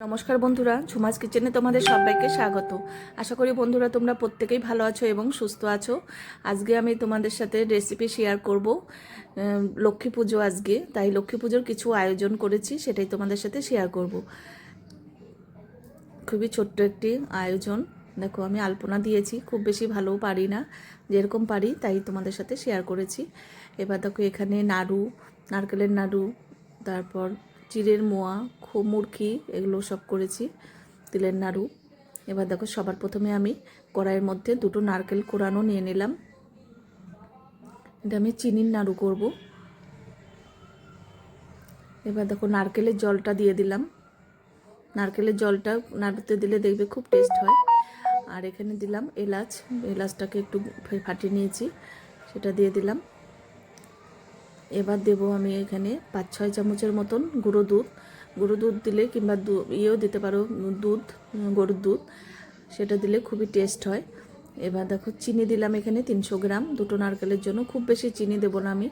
নমস্কার বন্ধুরা, ঝুমাস কিচেনে তোমাদের সবাইকে স্বাগত। আশা করি বন্ধুরা তোমরা প্রত্যেকেই ভালো আছো এবং সুস্থ আছো। আজকে আমি তোমাদের সাথে রেসিপি শেয়ার করব লক্ষ্মী পুজো আজকে। তাই লক্ষ্মী পুজোর কিছু আয়োজন করেছি, সেটাই তোমাদের সাথে শেয়ার করব। খুবই ছোট্ট একটি আয়োজন। দেখো, আমি আলপনা দিয়েছি, খুব বেশি ভালোও পারি না, যেরকম পারি তাই তোমাদের সাথে শেয়ার করেছি। এবার দেখো, এখানে নাড়ু, নারকেলের নাড়ু, তারপর চিড়ের মোয়া, খো মুরকি, এগুলো সব করেছি, তিলের নাড়ু। এবার দেখো সবার প্রথমে আমি কড়াইয়ের মধ্যে দুটো নারকেল কোরানো নিয়ে নিলাম। এটা আমি চিনির নাড়ু করব। এবার দেখো নারকেলের জলটা দিয়ে দিলাম। নারকেলের জলটা নাড়ুতে দিলে দেখবে খুব টেস্ট হয়। আর এখানে দিলাম এলাচ। এলাচটাকে একটু ফাটিয়ে নিয়েছি। সেটা দিয়ে দিলাম। এবার দেব আমি এখানে পাঁচ, ছয় চামচের মতন গুঁড়ো দুধ। গুঁড়ো দুধ দিলে কিংবা ইয়েও দিতে পারো, দুধ, গরুর দুধ, সেটা দিলে খুবই টেস্ট হয়। এবার দেখো চিনি দিলাম এখানে তিনশো গ্রাম। দুটো নারকেলের জন্য খুব বেশি চিনি দেবো না আমি।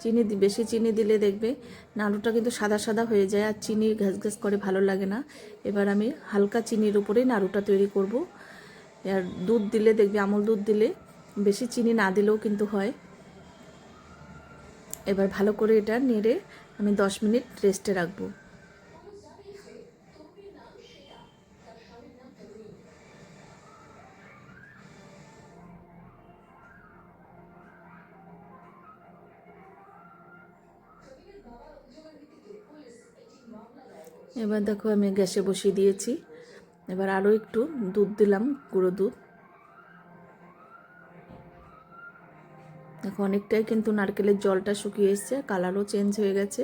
চিনি বেশি চিনি দিলে দেখবে নাড়ুটা কিন্তু সাদা সাদা হয়ে যায় আর চিনি ঘ্যাস ঘ্যাস করে ভালো লাগে না। এবার আমি হালকা চিনির উপরেই নাড়ুটা তৈরি করব। আর দুধ দিলে দেখবে, আমল দুধ দিলে বেশি চিনি না দিলেও কিন্তু হয়। এবার ভালো করে এটা নেড়ে আমি দশ মিনিট রেস্টে রাখব। এবার দেখো আমি গ্যাসে বসিয়ে দিয়েছি। এবার আরও একটু দুধ দিলাম, গুঁড়ো দুধ। দেখো, অনেকটাই কিন্তু নারকেলের জলটা শুকিয়ে এসছে কালারও চেঞ্জ হয়ে গেছে।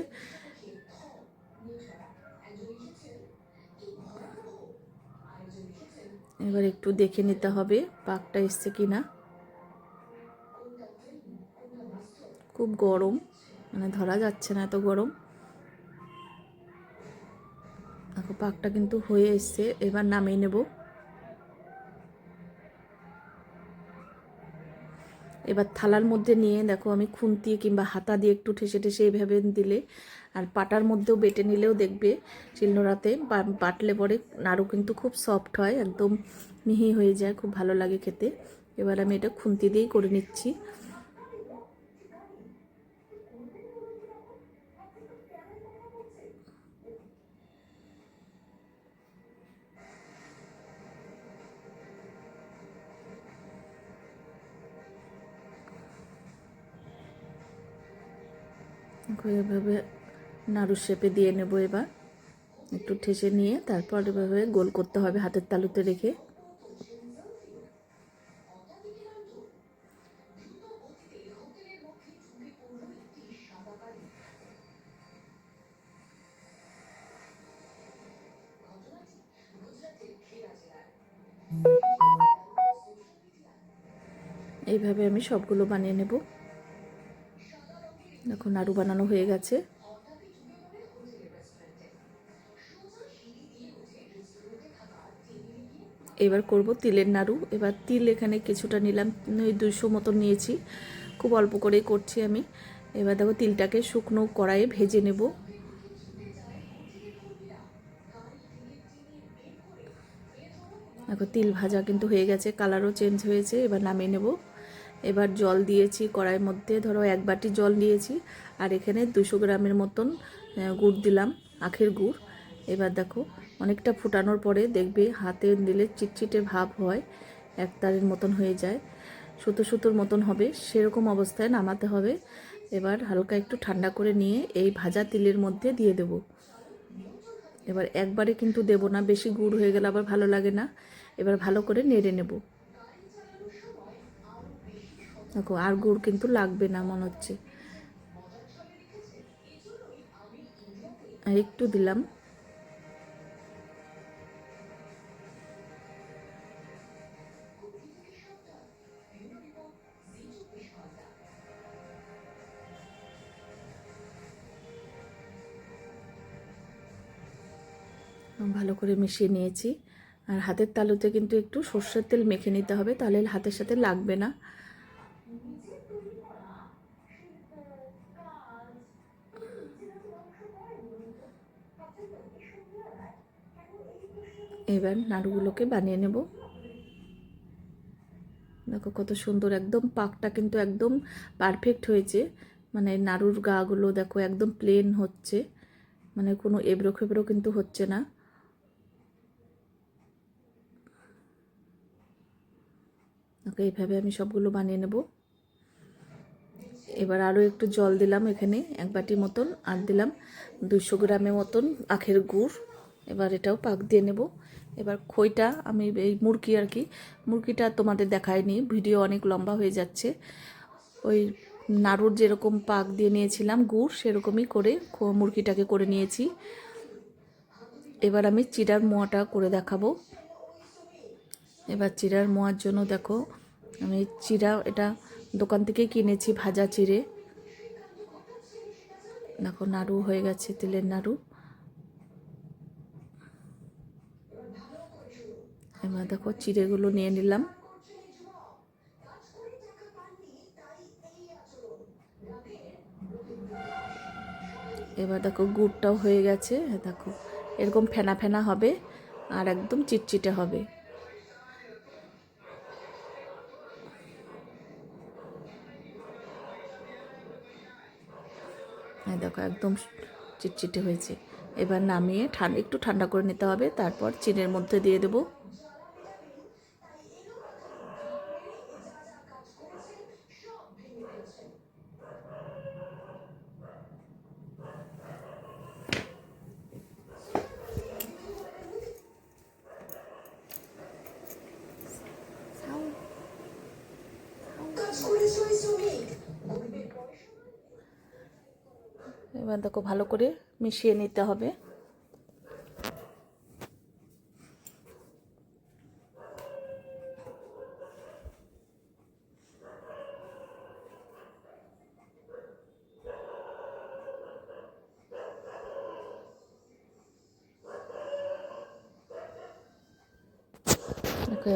এবার একটু দেখে নিতে হবে পাকটা এসছে কি না। খুব গরম মানে ধরা যাচ্ছে না এত গরম। দেখো, পাকটা কিন্তু হয়ে এসছে, এবার নামিয়ে নেব। এবার থালার মধ্যে নিয়ে দেখো আমি খুন্তি কিংবা হাতা দিয়ে একটু ঠেসে ঠেসে এইভাবে দিলে, আর পাটার মধ্যেও বেটে নিলেও দেখবে চিলনোড়াতে বাটলে পরে নাড়ু কিন্তু খুব সফট হয়, একদম মিহি হয়ে যায়, খুব ভালো লাগে খেতে। এবার আমি এটা খুন্তি দিয়েই করে নিচ্ছি। এভাবে নাড়ু শেপে দিয়ে নেব এবার। একটু ঠেসে নিয়ে তারপর এভাবে গোল করতে হবে হাতের তালুতে রেখে। এইভাবে আমি সবগুলো বানিয়ে নেব। দেখো নাড়ু বানানো হয়ে গেছে। এবার করব তিলের নাড়ু। এবার তিল এখানে কিছুটা নিলাম, ওই দুশো মতন নিয়েছি। খুব অল্প করেই করছি আমি। এবার দেখো, তিলটাকে শুকনো কড়াইয়ে ভেজে নেব। দেখো, তিল ভাজা কিন্তু হয়ে গেছে, কালারও চেঞ্জ হয়েছে, এবার নামিয়ে নেব। এবার জল দিয়েছি, কড়াইয়ের মধ্যে ধরো এক বাটি জল দিয়েছি আর এখানে দুশো গ্রামের মতন গুড় দিলাম, আখের গুড়। এবার দেখো, অনেকটা ফুটানোর পরে দেখবে হাতে দিলে চিটচিটে ভাব হয়, এক তারের মতন হয়ে যায়। সুতো সুতোর মতন হবে, সেরকম অবস্থায় নামাতে হবে। এবার হালকা একটু ঠান্ডা করে নিয়ে এই ভাজা তিলের মধ্যে দিয়ে দেব। এবার একবারে কিন্তু দেব না, বেশি গুড় হয়ে গেলে আবার ভালো লাগে না। এবার ভালো করে নেড়ে নেব। দেখো, আর গুড় কিন্তু লাগবে না, মনে হচ্ছে। একটু দিলাম। ভালো করে মিশিয়ে নিয়েছি। আর হাতের তালুতে কিন্তু একটু সর্ষের তেল মেখে নিতে হবে, তাহলে হাতের সাথে লাগবে না। এবার নাড়ুগুলোকে বানিয়ে নেব। দেখো কত সুন্দর একদম পাকটা কিন্তু একদম পারফেক্ট হয়েছে। মানে নাড়ুর গাগুলো দেখো একদম প্লেন হচ্ছে। মানে কোনো এবড়ো খেবড়ো কিন্তু হচ্ছে না। ওকে এইভাবে আমি সবগুলো বানিয়ে নেব। এবার আরও একটু জল দিলাম এখানে এক বাটি মতন, আর দিলাম দুশো গ্রামের মতন আখের গুড়। এবার এটাও পাক দিয়ে নেব। এবার খইটা আমি এই মুরগি আর কি, মুরগিটা তোমাদের দেখায়নি ভিডিও অনেক লম্বা হয়ে যাচ্ছে। ওই নাড়ুর যেরকম পাক দিয়ে নিয়েছিলাম, গুড় সেরকমই করে মুরগিটাকে করে নিয়েছি। এবার আমি চিড়ার মোয়াটা করে দেখাবো। এবার চিড়ার মোয়ার জন্য দেখো, আমি চিড়া এটা দোকান থেকে কিনেছি ভাজা চিড়ে। দেখো নাড়ু হয়ে গেছে, তেলের নাড়ু। এবার দেখো চিড়েগুলো নিয়ে নিলাম। এবার দেখো গুড়টাও হয়ে গেছে, দেখো এরকম ফেনা ফেনা হবে আর একদম চিটচিটে হবে। হ্যাঁ দেখো একদম চিটচিটে হয়েছে। এবার নামিয়ে ঠান্ডা একটু ঠান্ডা করে নিতে হবে, তারপর চিনের মধ্যে দিয়ে দেবো। এবার দেখো ভালো করে মিশিয়ে নিতে হবে।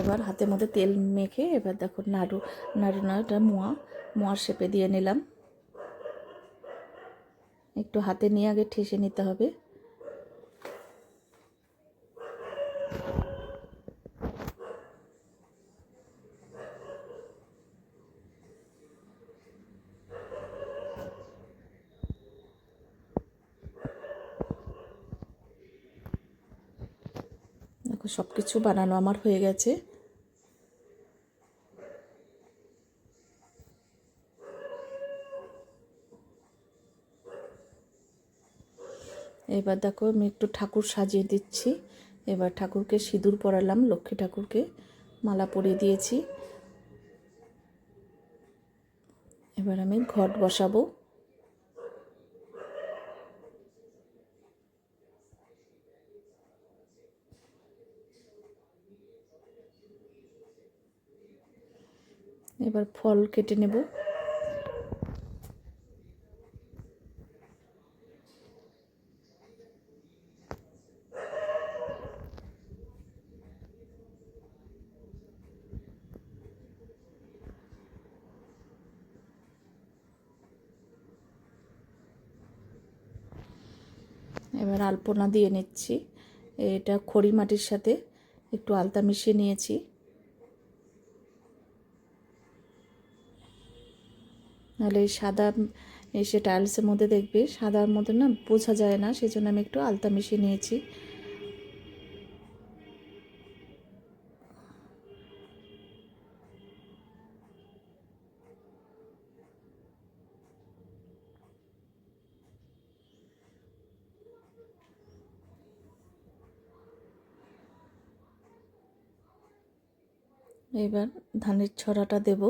এবার হাতের মধ্যে তেল মেখে এবার দেখো নাড়ু নাড়ু, নাড়ুটা মোয়া, মোয়ার শেপে দিয়ে নিলাম। একটু হাতে নিয়ে আগে ঠেসে নিতে হবে। দেখো সব কিছু বানানো আমার হয়ে গেছে। এবার দেখো আমি একটু ঠাকুর সাজিয়ে দিচ্ছি। এবার ঠাকুরকে সিঁদুর পরালাম, লক্ষ্মী ঠাকুরকে মালা পরিয়ে দিয়েছি। এবার আমি ঘট বসাবো। এবার ফল কেটে নেব। এবার আলপনা দিয়ে নিচ্ছি। এটা খড়ি মাটির সাথে একটু আলতা মিশিয়ে নিয়েছি। নাহলে সাদা এসে টাইলসের মধ্যে দেখবে, সাদার মধ্যে না বোঝা যায় না সেই জন্য আমি একটু আলতা মিশিয়ে নিয়েছি। এবার ধানের ছড়াটা দেবো।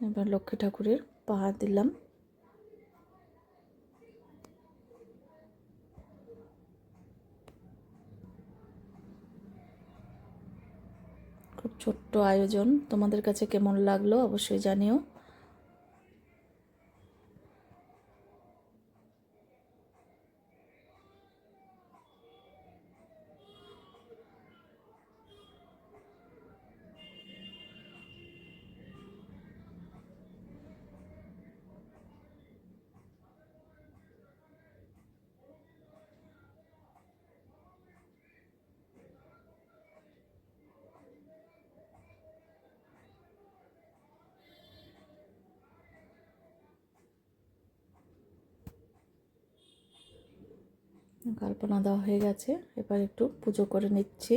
এবার লক্ষ্মী ঠাকুরের পা দিলাম। খুব ছোট্ট আয়োজন। তোমাদের কাছে কেমন লাগল অবশ্যই জানিও। আলপনা দেওয়া হয়ে গেছে। এবার একটু পুজো করে নিচ্ছি।